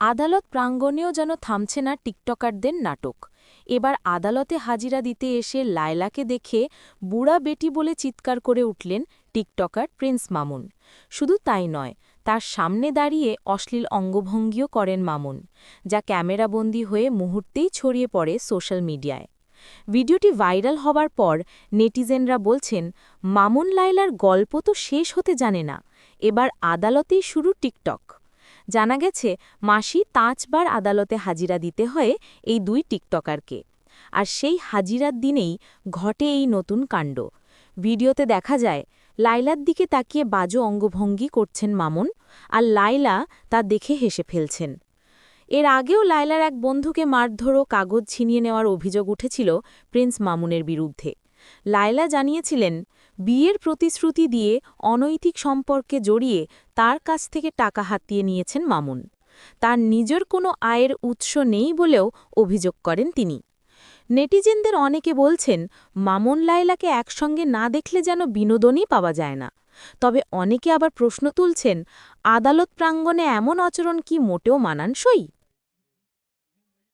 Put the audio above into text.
আদালত প্রাঙ্গণেও যেন থামছে না টিকটকারদের নাটক। এবার আদালতে হাজিরা দিতে এসে লায়লাকে দেখে বুড়া বেটি বলে চিৎকার করে উঠলেন টিকটকার প্রিন্স মামুন। শুধু তাই নয়, তার সামনে দাঁড়িয়ে অশ্লীল অঙ্গভঙ্গিও করেন মামুন, যা ক্যামেরাবন্দি হয়ে মুহূর্তেই ছড়িয়ে পড়ে সোশ্যাল মিডিয়ায়। ভিডিওটি ভাইরাল হবার পর নেটিজেনরা বলছেন, মামুন লাইলার গল্প তো শেষ হতে জানে না, এবার আদালতেই শুরু টিকটক। জানা গেছে, মাসি পাঁচবার আদালতে হাজিরা দিতে হয় এই দুই টিকটকারকে। আর সেই হাজিরার দিনেই ঘটে এই নতুন কাণ্ড। ভিডিওতে দেখা যায় লাইলার দিকে তাকিয়ে বাজো অঙ্গভঙ্গি করছেন মামুন আর লাইলা তা দেখে হেসে ফেলছেন। এর আগেও লায়লার এক বন্ধুকে মারধর ও কাগজ ছিনিয়ে নেওয়ার অভিযোগ উঠেছিল প্রিন্স মামুনের বিরুদ্ধে। লায়লা জানিয়েছিলেন, বিয়ের প্রতিশ্রুতি দিয়ে অনৈতিক সম্পর্কে জড়িয়ে তার কাছ থেকে টাকা হাতিয়ে নিয়েছেন মামুন। তার নিজের কোনো আয়ের উৎস নেই বলেও অভিযোগ করেন তিনি। নেটিজেনদের অনেকে বলছেন, মামুন লায়লাকে একসঙ্গে না দেখলে যেন বিনোদনই পাওয়া যায় না। তবে অনেকে আবার প্রশ্ন তুলছেন, আদালত প্রাঙ্গণে এমন আচরণ কি মোটেও মানানসই?